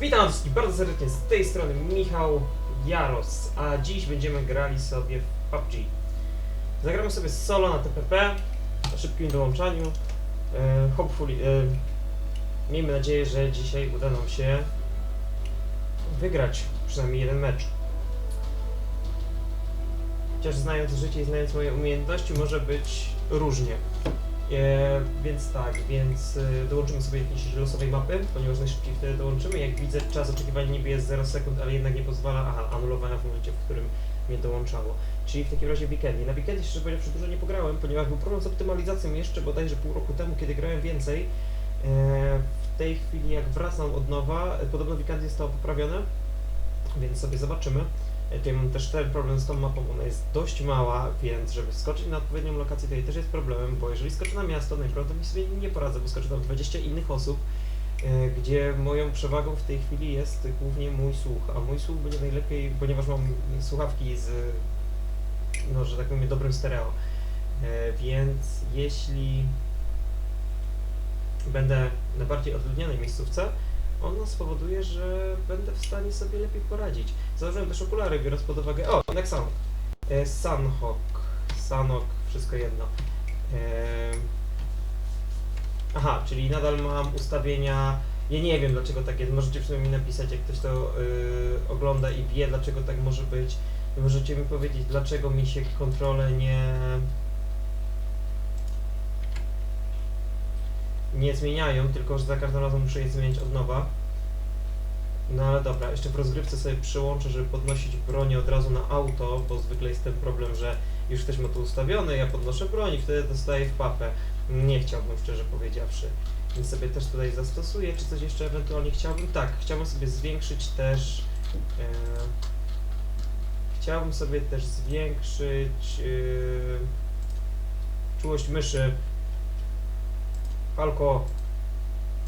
Witam wszystkich bardzo serdecznie z tej strony Michał Jaros, a dziś będziemy grali sobie w PUBG. Zagramy sobie solo na TPP, na szybkim dołączaniu. E, hopefully, e, miejmy nadzieję, że dzisiaj uda nam się wygrać przynajmniej jeden mecz. Chociaż znając życie i znając moje umiejętności może być różnie. E, więc tak, więc e, dołączymy sobie jakiejś losowej mapy, ponieważ najszybciej wtedy dołączymy. Jak widzę, czas oczekiwania niby jest 0 sekund, ale jednak nie pozwala, aha, anulowania w momencie, w którym mnie dołączało. Czyli w takim razie weekendzie. Na weekendzie szczerze powiedziawszy dużo nie pograłem, ponieważ był problem z optymalizacją jeszcze bodajże pół roku temu, kiedy grałem więcej. E, w tej chwili jak wracam od nowa, podobno weekendy zostało poprawione, więc sobie zobaczymy. E, Tutaj mam też ten problem z tą mapą, ona jest dość mała, więc żeby skoczyć na odpowiednią lokację tutaj też jest problemem, bo jeżeli skoczę na miasto, najprawdopodobniej sobie nie poradzę, bo skoczę tam 20 innych osób, e, gdzie moją przewagą w tej chwili jest głównie mój słuch, a mój słuch będzie najlepiej, ponieważ mam słuchawki z, no, że tak powiem, dobrym stereo, E, więc jeśli będę na bardziej odludnionej miejscówce, ono spowoduje, że będę w stanie sobie lepiej poradzić. Założyłem też okulary, biorąc pod uwagę... O, Sanhok. E, Sanhok. Sanok, wszystko jedno. E, aha, czyli nadal mam ustawienia... Ja nie wiem dlaczego tak jest, możecie przynajmniej napisać, jak ktoś to y, ogląda i wie, dlaczego tak może być. Możecie mi powiedzieć, dlaczego mi się kontrole nie... nie zmieniają, tylko że za każdym razem muszę je zmieniać od nowa. No ale dobra, jeszcze w rozgrywce sobie przyłączę, żeby podnosić bronię od razu na auto, bo zwykle jest ten problem, że już ma to ustawione, ja podnoszę broń i wtedy dostaję w papę. Nie chciałbym, szczerze powiedziawszy. Więc sobie też tutaj zastosuję, czy coś jeszcze ewentualnie chciałbym? Tak, chciałbym sobie zwiększyć też... E, chciałbym sobie też zwiększyć e, czułość myszy. Falko,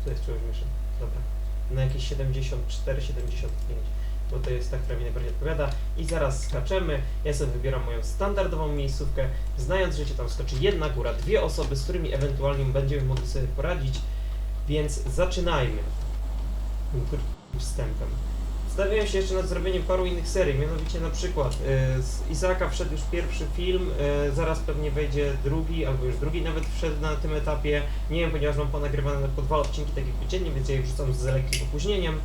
to jest czułość myszy, dobra na jakieś 74, 75, bo to jest tak, która mi najbardziej odpowiada. I zaraz skaczemy. Ja sobie wybieram moją standardową miejscówkę, znając, że się tam skoczy jedna góra, dwie osoby, z którymi ewentualnie będziemy mogli sobie poradzić. Więc zaczynajmy. Wstępem. Zastanawiałem się jeszcze nad zrobieniem paru innych serii, mianowicie na przykład y, z Izaka wszedł już pierwszy film, y, zaraz pewnie wejdzie drugi, albo już drugi nawet wszedł na tym etapie. Nie wiem, ponieważ mam ponagrywane po dwa odcinki tak jakby dziennie, więc ja je wrzucam z lekkim opóźnieniem. Y,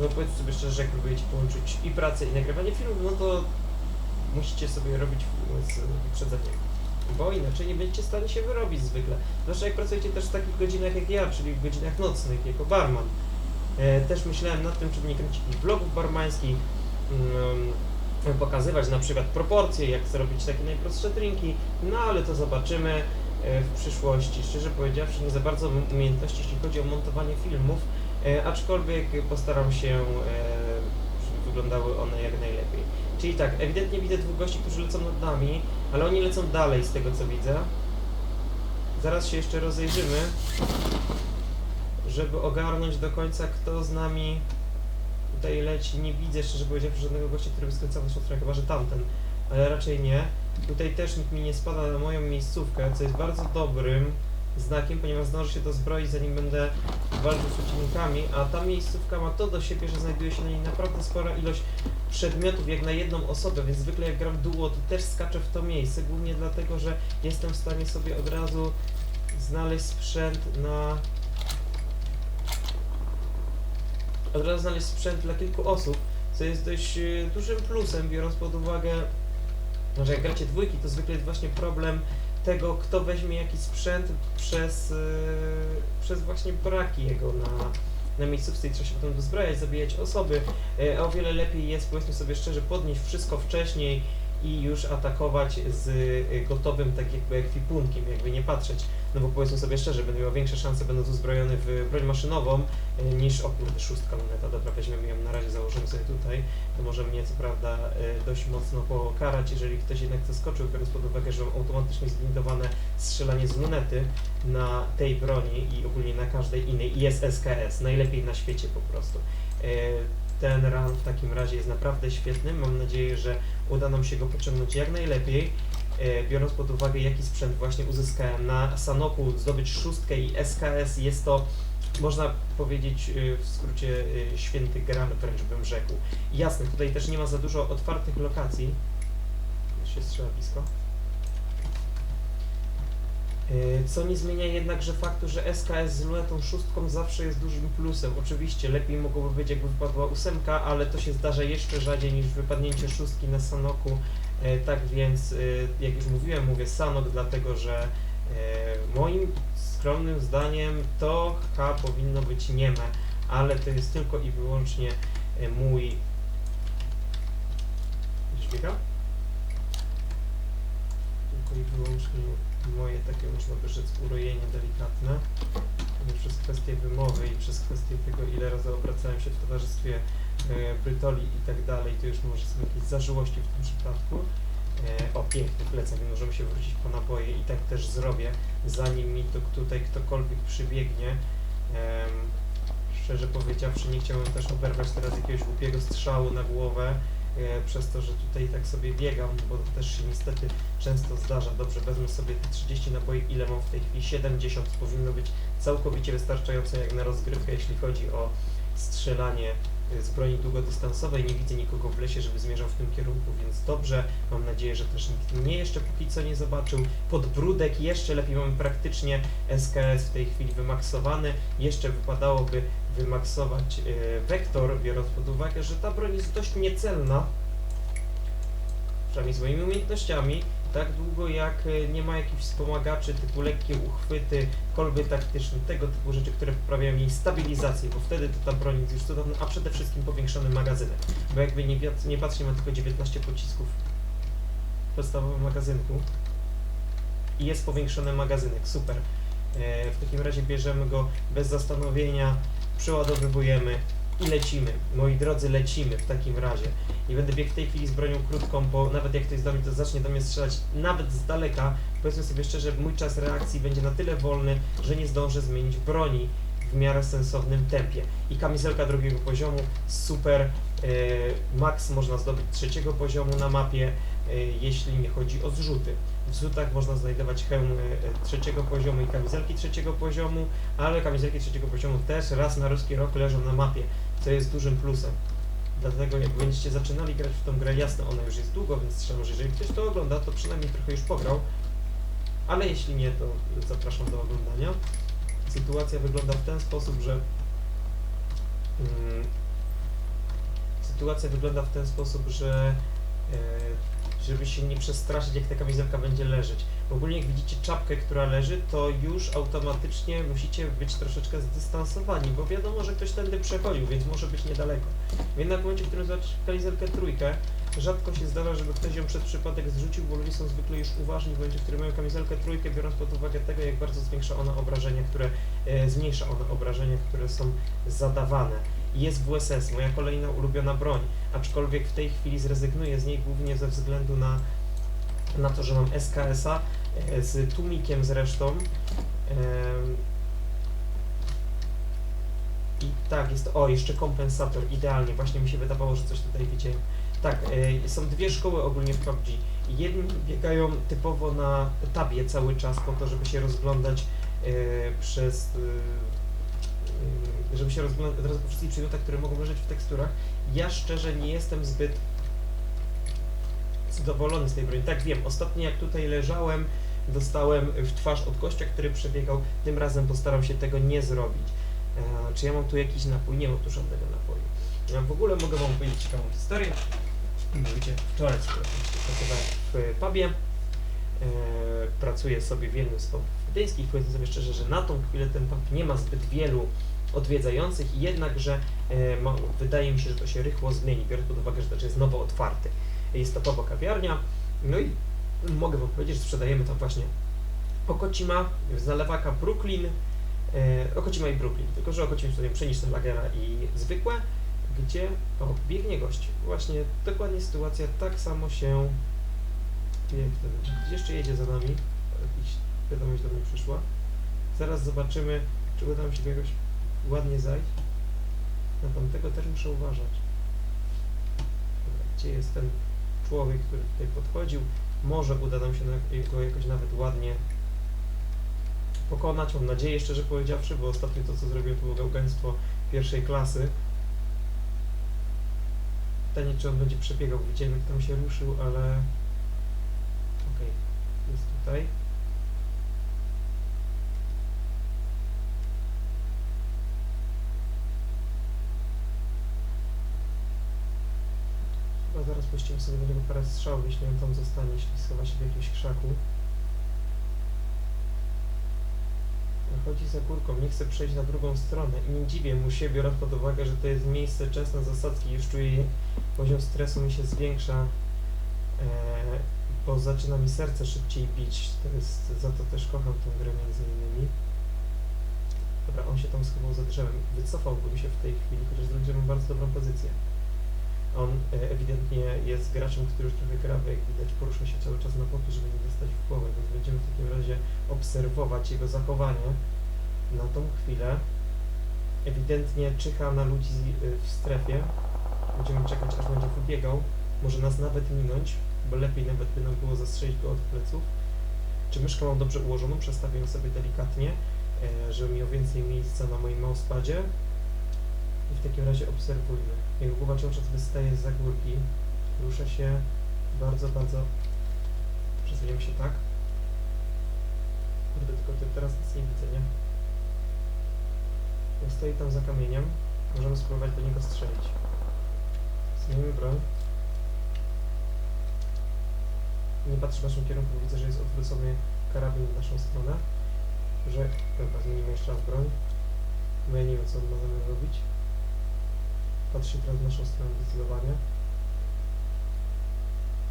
no powiedzcie sobie szczerze, jak próbujecie połączyć i pracę i nagrywanie filmów, no to musicie sobie robić z wyprzedzeniem. Bo inaczej nie będziecie w stanie się wyrobić zwykle. Zwłaszcza jak pracujecie też w takich godzinach jak ja, czyli w godzinach nocnych jako barman. E, też myślałem nad tym, czy nie kręcić vlogów barmańskich, mm, pokazywać na przykład proporcje, jak zrobić takie najprostsze drinki, no ale to zobaczymy e, w przyszłości. Szczerze powiedziawszy, nie za bardzo mam umiejętności, jeśli chodzi o montowanie filmów, e, aczkolwiek postaram się, żeby wyglądały one jak najlepiej. Czyli tak, ewidentnie widzę dwóch gości, którzy lecą nad nami, ale oni lecą dalej z tego co widzę. Zaraz się jeszcze rozejrzymy żeby ogarnąć do końca, kto z nami tutaj leci. Nie widzę, szczerze powiedziawszy, żadnego gościa, który by skręcał w stronę, chyba że tamten, ale raczej nie. Tutaj też nikt mi nie spada na moją miejscówkę, co jest bardzo dobrym znakiem, ponieważ zdążę się dozbroić, zanim będę walczył z przeciwnikami, a ta miejscówka ma to do siebie, że znajduje się na niej naprawdę spora ilość przedmiotów jak na jedną osobę, więc zwykle jak gram duo, to też skaczę w to miejsce, głównie dlatego, że jestem w stanie sobie od razu znaleźć sprzęt na od razu znaleźć sprzęt dla kilku osób, co jest dość e, dużym plusem, biorąc pod uwagę, że jak gracie dwójki, to zwykle jest właśnie problem tego, kto weźmie jakiś sprzęt przez, e, przez właśnie braki jego na, na miejscówce i trzeba się potem dozbrajać, zabijać osoby, e, a o wiele lepiej jest, powiedzmy sobie szczerze, podnieść wszystko wcześniej i już atakować z e, gotowym tak jakby ekwipunkiem, jakby nie patrzeć. No bo powiedzmy sobie szczerze, będę miał większe szanse będąc uzbrojony w broń maszynową e, niż, o kurde, szóstka luneta, dobra, weźmiemy ją na razie, założymy sobie tutaj. To może mnie co prawda e, dość mocno pokarać, jeżeli ktoś jednak zaskoczył, biorąc pod uwagę, że automatycznie zlimitowane strzelanie z lunety na tej broni i ogólnie na każdej innej. I jest SKS, najlepiej na świecie po prostu. Ten run w takim razie jest naprawdę świetny, mam nadzieję, że uda nam się go pociągnąć jak najlepiej e, biorąc pod uwagę jaki sprzęt właśnie uzyskałem na Sanoku zdobyć szóstkę i SKS jest to można powiedzieć y, w skrócie y, święty Graal wręcz bym rzekł. Jasne, tutaj też nie ma za dużo otwartych lokacji. Się strzela blisko. Y, Co nie zmienia jednakże faktu, że SKS z lunetą szóstką zawsze jest dużym plusem. Oczywiście lepiej mogłoby być jakby wypadła ósemka, ale to się zdarza jeszcze rzadziej niż wypadnięcie szóstki na Sanoku. E, Tak więc, y, jak już mówiłem, mówię Sanok, dlatego że moim skromnym zdaniem to H powinno być nieme, ale to jest tylko i wyłącznie mój... I wyłącznie moje takie, można by rzec, urojenie delikatne. Przez kwestię wymowy i przez kwestię tego, ile razy obracałem się w towarzystwie e, Brytoli i tak dalej, to już może są jakieś zażyłości w tym przypadku. E, o, piękny plecak, możemy się wrócić po naboje i tak też zrobię, zanim mi to tutaj ktokolwiek przybiegnie. Szczerze powiedziawszy, nie chciałbym też oberwać teraz jakiegoś głupiego strzału na głowę, przez to, że tutaj tak sobie biegam, bo to też się niestety często zdarza. Dobrze, wezmę sobie te 30 naboi, ile mam w tej chwili? 70 powinno być całkowicie wystarczające jak na rozgrywkę, jeśli chodzi o strzelanie z broni długodystansowej. Nie widzę nikogo w lesie, żeby zmierzał w tym kierunku, więc dobrze. Mam nadzieję, że też nikt mnie jeszcze póki co nie zobaczył. Podbródek jeszcze lepiej mamy praktycznie SKS w tej chwili wymaksowany. Jeszcze wypadałoby wymaksować y, wektor, biorąc pod uwagę, że ta broń jest dość niecelna, przynajmniej z moimi umiejętnościami, tak długo jak y, nie ma jakichś wspomagaczy typu lekkie uchwyty, kolby taktyczne, tego typu rzeczy, które poprawiają jej stabilizację, bo wtedy to ta broń jest już cudowna, a przede wszystkim powiększony magazynek, bo jakby nie, nie patrzcie, ma tylko 19 pocisków w podstawowym magazynku i jest powiększony magazynek, super. E, w takim razie bierzemy go bez zastanowienia, przeładowywujemy i lecimy. Moi drodzy, lecimy w takim razie. Nie będę biegł w tej chwili z bronią krótką, bo nawet jak ktoś z nami to zacznie do mnie strzelać, nawet z daleka, powiedzmy sobie szczerze, mój czas reakcji będzie na tyle wolny, że nie zdążę zmienić broni w miarę sensownym tempie. I kamizelka drugiego poziomu, super. e, Max można zdobyć trzeciego poziomu na mapie, e, jeśli nie chodzi o zrzuty. W zrzutach można znajdować hełm e, trzeciego poziomu i kamizelki trzeciego poziomu, ale kamizelki trzeciego poziomu też raz na ruski rok leżą na mapie, co jest dużym plusem. Dlatego jak będziecie zaczynali grać w tą grę, jasne, ona już jest długo, więc trzeba, że jeżeli ktoś to ogląda, to przynajmniej trochę już pograł. Ale jeśli nie, to zapraszam do oglądania. Sytuacja wygląda w ten sposób, że mm, sytuacja wygląda w ten sposób, że e, żeby się nie przestraszyć, jak ta kamizelka będzie leżeć. Ogólnie jak widzicie czapkę, która leży, to już automatycznie musicie być troszeczkę zdystansowani, bo wiadomo, że ktoś tędy przechodził, więc może być niedaleko. Jednak w momencie, w którym zobaczycie kamizelkę trójkę, rzadko się zdarza, żeby ktoś ją przez przypadek zrzucił, bo ludzie są zwykle już uważni w momencie, w którym mają kamizelkę trójkę, biorąc pod uwagę tego, jak bardzo zwiększa ona obrażenia, które, e, zmniejsza ona obrażenia, które są zadawane. Jest WSS, moja kolejna ulubiona broń, aczkolwiek w tej chwili zrezygnuję z niej głównie ze względu na, na to, że mam SKS-a e, z tłumikiem zresztą. I tak, jest, o, jeszcze kompensator, idealnie, właśnie mi się wydawało, że coś tutaj widziałem. Tak, e, są dwie szkoły ogólnie w PUBG. Jedni biegają typowo na tabie cały czas po to, żeby się rozglądać e, przez... E, e, żeby się rozglądać po wszystkich przedmiotach, które mogą leżeć w teksturach. Ja szczerze nie jestem zbyt zadowolony z tej broni. Tak wiem, ostatnio jak tutaj leżałem, dostałem w twarz od gościa, który przebiegał. Tym razem postaram się tego nie zrobić. E, czy ja mam tu jakiś napój? Nie mam tu żadnego napoju. Ja w ogóle mogę wam powiedzieć ciekawą historię. Mianowicie wczoraj pracowałem w pubie. E, pracuję sobie w jednym z pubów gdyńskich. Powiedzmy sobie szczerze, że na tą chwilę ten pub nie ma zbyt wielu odwiedzających, jednakże e, wydaje mi się, że to się rychło zmieni, biorąc pod uwagę, że to jest nowo otwarty. Jest to pubo kawiarnia. No i mogę wam powiedzieć, że sprzedajemy tam właśnie Okocima, z nalewaka Brooklyn, e, Okocima i Brooklyn, tylko że Okocim sobie przeniżne lagera i zwykłe, gdzie o, biegnie gość. Właśnie dokładnie sytuacja tak samo się jak ten, jeszcze jedzie za nami, jakiś wiadomość do mnie przyszła. Zaraz zobaczymy, czy uda nam się jakoś ładnie zajść. Na tamtego też muszę uważać. Gdzie jest ten człowiek, który tutaj podchodził? Może uda nam się go jakoś nawet ładnie pokonać, mam nadzieję, szczerze powiedziawszy, bo ostatnio to, co zrobiłem, to było gałgaństwo pierwszej klasy. Pytanie, czy on będzie przebiegał. Widziałem, jak tam się ruszył, ale... Okej, jest tutaj. Puścimy sobie do niego parę strzałów, jeśli on tam zostanie, jeśli schowa się w jakimś krzaku. Chodzi za górką, nie chce przejść na drugą stronę i nie dziwię mu się, biorąc pod uwagę, że to jest miejsce często zasadzki, już czuję poziom stresu mi się zwiększa, e, bo zaczyna mi serce szybciej bić, to jest, za to też kocham tę grę między innymi. Dobra, on się tam schował za drzewem, wycofałbym się w tej chwili, chociaż zrobił mam bardzo dobrą pozycję. On e, ewidentnie jest graczem, który już trochę gra, jak widać porusza się cały czas na boki, żeby nie dostać w głowę, więc będziemy w takim razie obserwować jego zachowanie na tą chwilę. Ewidentnie czyha na ludzi y, w strefie. Będziemy czekać, aż będzie wybiegał. Może nas nawet minąć, bo lepiej nawet by nam było zastrzelić go od pleców. Czy myszkę mam dobrze ułożoną? Przestawię ją sobie delikatnie, e, żeby miał więcej miejsca na moim mousepadzie. I w takim razie obserwujmy. Jego głowa cały czas wystaje z górki. Rusza się bardzo, bardzo... Przesuniemy się tak. Kurde, tylko te- teraz nic nie widzę, nie? On stoi tam za kamieniem. Możemy spróbować do niego strzelić. Zmienimy broń. Nie patrzę w naszym kierunku, widzę, że jest odwrócony karabin w naszą stronę. Że... Dobra, zmienimy jeszcze raz broń. Bo ja nie wiem, co zamiar robić. Patrzy teraz w naszą stronę zdecydowanie.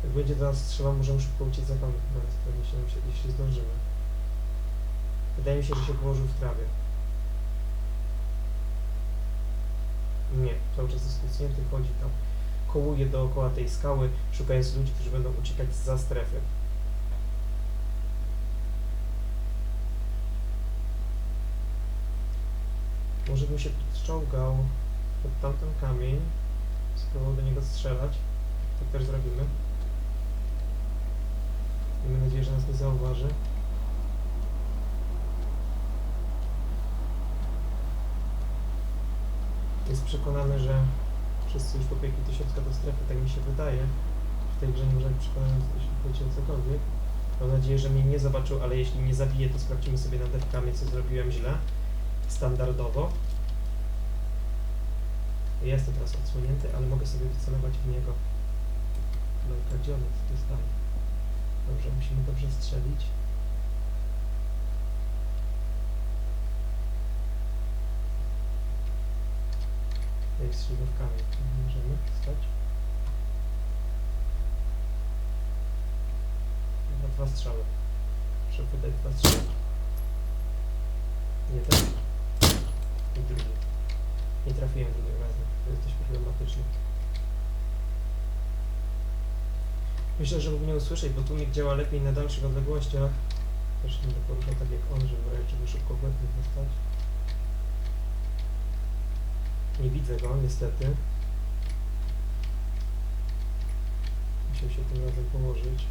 Jak będzie do nas strzelał, możemy szybko uciec za kamień, jeśli, jeśli zdążymy. Wydaje mi się, że się położył w trawie. Nie, cały czas jest kucnięty, chodzi tam. Kołuje dookoła tej skały, szukając ludzi, którzy będą uciekać za strefy. Może bym się podciągał pod tamten kamień, spróbował do niego strzelać. Tak też zrobimy. Miejmy nadzieję, że nas nie zauważy. Jest przekonany, że wszyscy już pobiegli tysiącka do strefy, tak mi się wydaje. W tej grze nie można być przekonany, jeśli chodzi o cokolwiek. Mam nadzieję, że mnie nie zobaczył, ale jeśli nie zabije, to sprawdzimy sobie na dewkamie, co zrobiłem źle. Standardowo. Ja Jestem teraz odsłonięty, ale mogę sobie wycelować w niego. Dobra, gdzie on jest? To jest tam. Dobrze, musimy dobrze strzelić. Jak z śrubówkami możemy stać. Dobra, dwa strzały. Muszę wydać dwa strzały. Jeden i drugi. Nie trafiłem drugim razem. To jest dość problematyczne. Myślę, że mógł mnie usłyszeć, bo tłumik działa lepiej na dalszych odległościach. Też nie będę poruszał tak jak on, żeby czego szybko w nie dostać. Nie widzę go, niestety. Musiał się tym razem położyć.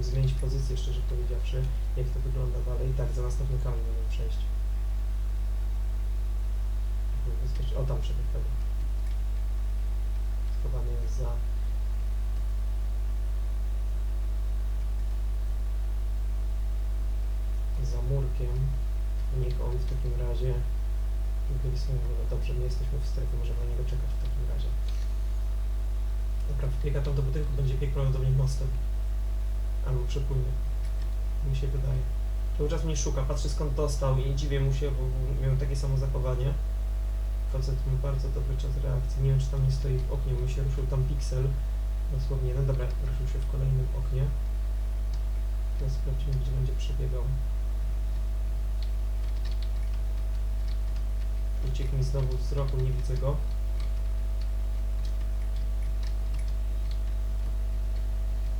Zmienić pozycję, szczerze powiedziawszy, jak to wygląda dalej. Tak, za następny kamień będę przejść. O, tam przebiegł pewnie. Schowany jest za... za murkiem. Niech on w takim razie wolę. Dobrze, my jesteśmy w strefie, możemy na niego czekać w takim razie. Dobra, wbiega tam do budynku, będzie biegł prawdopodobnie mostem. Albo przepłynie. Mi się wydaje. Cały czas mnie szuka, patrzy skąd dostał i nie dziwię mu się, bo miał takie samo zachowanie. Facet ma bardzo dobry czas reakcji. Nie wiem, czy tam nie stoi w oknie, bo mi się ruszył tam piksel. Dosłownie jeden. Dobra, ruszył się w kolejnym oknie. Teraz sprawdzimy, gdzie będzie przebiegał. Uciekł mi znowu wzroku, nie widzę go.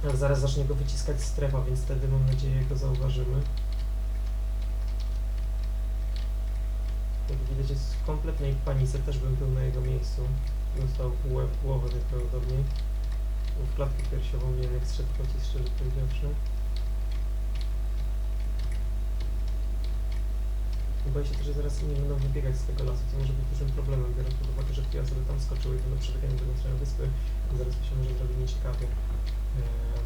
Ale zaraz zacznie go wyciskać strefa, więc wtedy mam nadzieję go zauważymy. Jest w kompletnej panice, też bym był na jego miejscu. Dostał w łeb, głowę najprawdopodobniej. W klatkę piersiową nie wiem jak strzedł pocisk, szczerze powiedziawszy. Boję się też, że zaraz inni będą wybiegać z tego lasu, co może być dużym problemem, biorąc pod uwagę, że dwie osoby tam skoczyły i będą przebiegać do stronę wyspy. I zaraz się może zrobić nieciekawie. Eee...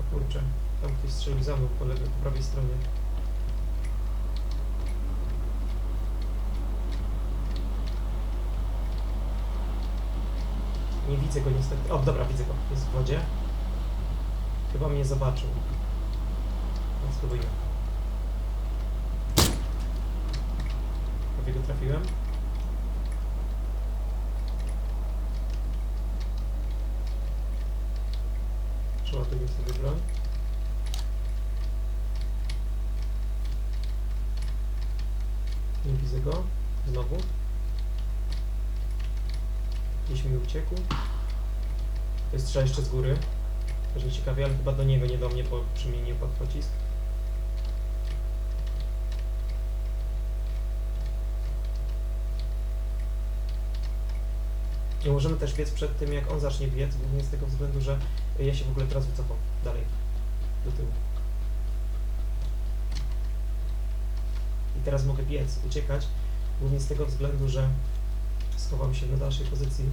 O kurczę, tam ktoś strzelił za mną po lewej, po prawej stronie. Nie widzę go niestety. O, dobra, widzę go. Jest w wodzie. Chyba mnie zobaczył. No, spróbujmy. Prawie go trafiłem. Przeładuję sobie broń. Nie widzę go. Znowu. Gdzieś mi uciekł. Jest strzał jeszcze z góry. Też ciekawie, ale chyba do niego, nie do mnie, bo przemienił pod pocisk. Nie możemy też biec przed tym, jak on zacznie biec, głównie z tego względu, że ja się w ogóle teraz wycofam dalej, do tyłu. I teraz mogę biec, uciekać, głównie z tego względu, że schowam się na dalszej pozycji.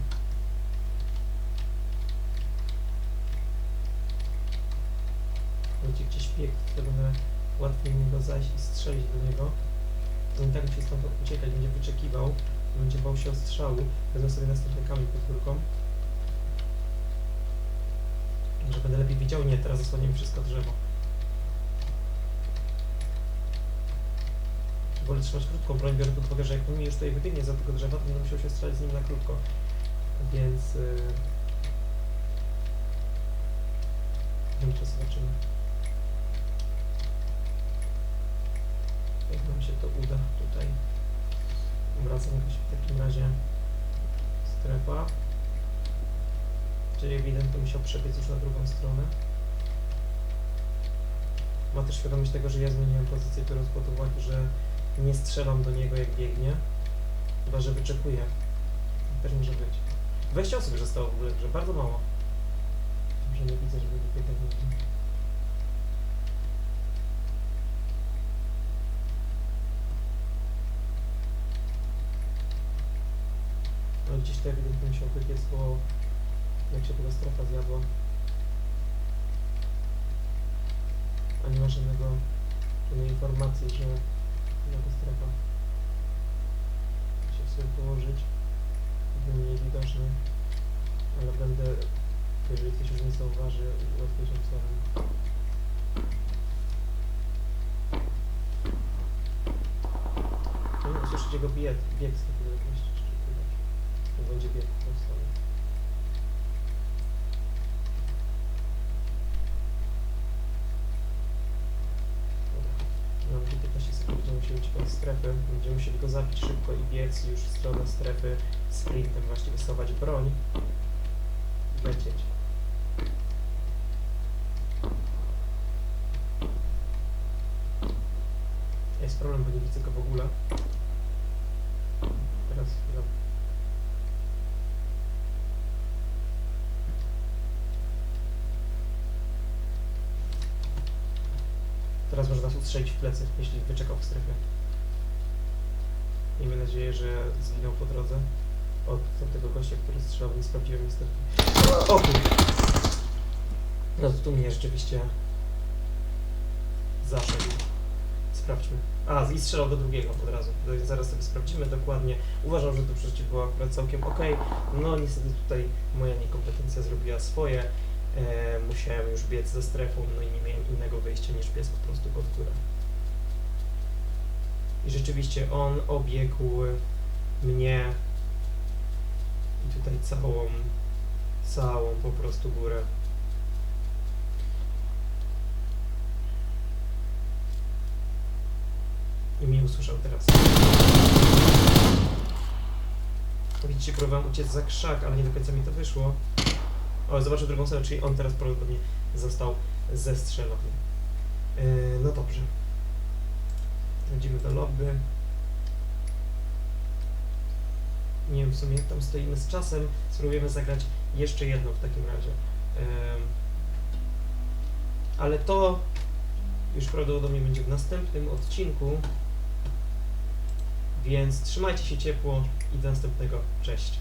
Będzie biegł, to będę łatwiej mi go zajść i strzelić do niego. On i tak musi stąd uciekać, będzie wyczekiwał, będzie bał się o strzału. Wezmę sobie następny kamień pod górką. Może będę lepiej widział? Nie, teraz zasłonię wszystko drzewo. Wolę trzymać krótką broń, biorę pod uwagę, że jak on mi już tutaj wybiegnie za tego drzewa, to będę musiał się strzelać z nim na krótko. Więc... Yy... Nie wiem, zobaczymy. Jak nam się to uda tutaj. Wracam jakoś w takim razie strefa. Czyli ewidentnie musiał przebiec już na drugą stronę. Ma też świadomość tego, że ja zmieniłem pozycję, biorąc pod uwagę, że nie strzelam do niego jak biegnie. Chyba, że wyczekuję. Też może być. 20 osób zostało w ogóle, że bardzo mało. Może nie widzę, żeby wybiegać No gdzieś to ewidentnie musiał wybiec, bo jak się tego strefa zjadła. A nie ma żadnego, żadnej informacji, że jego strefa. Muszę sobie położyć, by mniej widoczny, ale będę, jeżeli ktoś już nie zauważy, łatwiejszym. No, usłyszycie go bieg, bieg z takiego jakiegoś. To będzie bieg w tą stronę. Dobra. Mamy tu 15 sekund, będziemy musieli uciekać z strefy. Będziemy musieli go zabić szybko i biec już w stronę strefy sprintem, właśnie wysuwać broń i lecieć. Jest problem, bo nie widzę go w ogóle. Teraz chwilę. Ustrzelić w plecy, jeśli wyczekał w strefie. Miejmy nadzieję, że zginął po drodze. Od, tego gościa, który strzelał, nie sprawdziłem niestety. O kur... No to tu mnie rzeczywiście zaszedł. Sprawdźmy. A, i strzelał do drugiego od razu. Zaraz sobie sprawdzimy dokładnie. Uważam, że to przeżycie było akurat całkiem ok. No niestety tutaj moja niekompetencja zrobiła swoje. E, musiałem już biec ze strefą, no i nie miałem innego wyjścia niż biec po prostu pod górę. I rzeczywiście on obiegł mnie i tutaj całą, całą po prostu górę. I mnie usłyszał teraz. Widzicie, próbowałem uciec za krzak, ale nie do końca mi to wyszło. O, zobaczę drugą stronę, czyli on teraz prawdopodobnie został zestrzelony. Yy, no dobrze. Wchodzimy do lobby. Nie wiem w sumie jak tam stoimy z czasem. Spróbujemy zagrać jeszcze jedno w takim razie. Ym, ale to już prawdopodobnie będzie w następnym odcinku. Więc trzymajcie się ciepło i do następnego. Cześć.